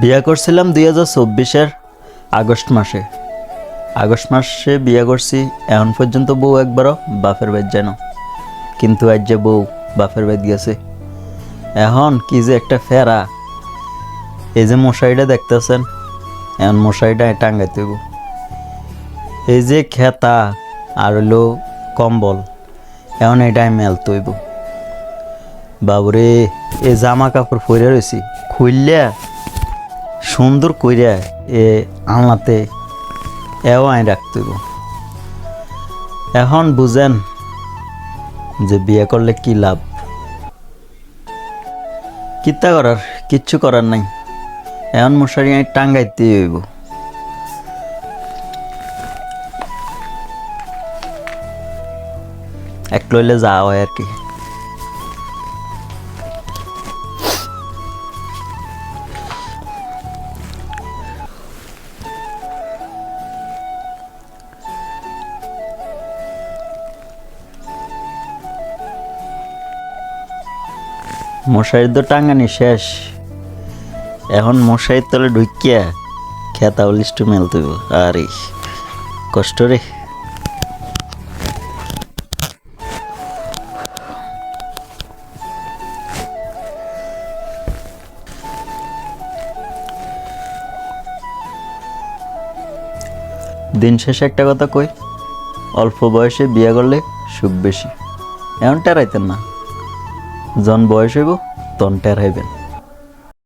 বিয়ে করছিলাম দুই হাজার চব্বিশের আগস্ট মাসে। আগস্ট মাসে বিয়া করছি, এখন পর্যন্ত বউ একবারও বাপের বাড়ি যেন কিন্তু আজ যে বউ বাপের বাড়ি গেছে, এখন কি যে একটা ফেরা। এই যে মশারিটা দেখতেছেন, এখন মশারিটা টাঙ্গাইতে হইব। এই যে খেতা আর হলো কম্বল, এখন এটাই মেলতে হইব। বাবুরে এ জামা কাপড় পরে রয়েছি খুললে সুন্দর কইরা এ আলনাতে এও আই রাখতে এখন বুঝেন যে বিয়ে করলে কি লাভ। কিত্তা করার, কিচ্ছু করার নাই। এখন মশারি আই টাঙ্গাইতে হইব। এক লইলে যাওয়া হয় আর কি। মশারির তো টাঙ্গানি শেষ। এখন মশারির তলে ঢুকিয়া খেতা লিস্টু মেলতে হইব। আরে, কষ্ট রে। দিন শেষে একটা কথা কই, অল্প বয়সে বিয়ে করলে সুখ বেশি। এমন টেরাইতেন না। জন বয়স হইব তন টেরাইবেন